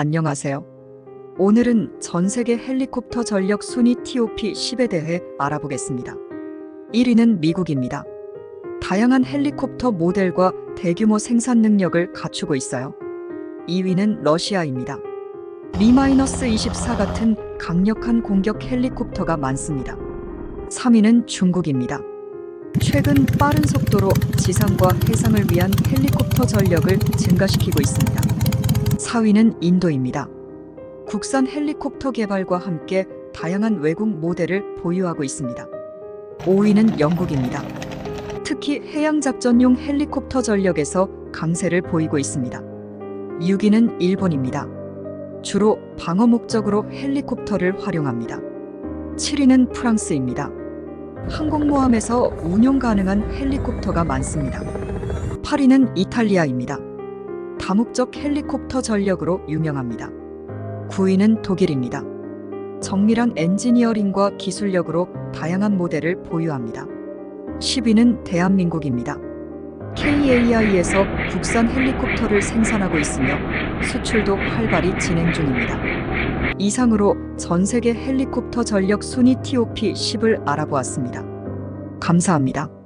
안녕하세요. 오늘은 전 세계 헬리콥터 전력 순위 TOP 10에 대해 알아보겠습니다. 1위는 미국입니다. 다양한 헬리콥터 모델과 대규모 생산 능력을 갖추고 있어요. 2위는 러시아입니다. Mi-24 같은 강력한 공격 헬리콥터가 많습니다. 3위는 중국입니다. 최근 빠른 속도로 지상과 해상을 위한 헬리콥터 전력을 증가시키고 있습니다. 4위는 인도입니다. 국산 헬리콥터 개발과 함께 다양한 외국 모델을 보유하고 있습니다. 5위는 영국입니다. 특히 해양작전용 헬리콥터 전력에서 강세를 보이고 있습니다. 6위는 일본입니다. 주로 방어 목적으로 헬리콥터를 활용합니다. 7위는 프랑스입니다. 항공모함에서 운용 가능한 헬리콥터가 많습니다. 8위는 이탈리아입니다. 다목적 헬리콥터 전력으로 유명합니다. 9위는 독일입니다. 정밀한 엔지니어링과 기술력으로 다양한 모델을 보유합니다. 10위는 대한민국입니다. KAI에서 국산 헬리콥터를 생산하고 있으며 수출도 활발히 진행 중입니다. 이상으로 전 세계 헬리콥터 전력 순위 TOP 10을 알아보았습니다. 감사합니다.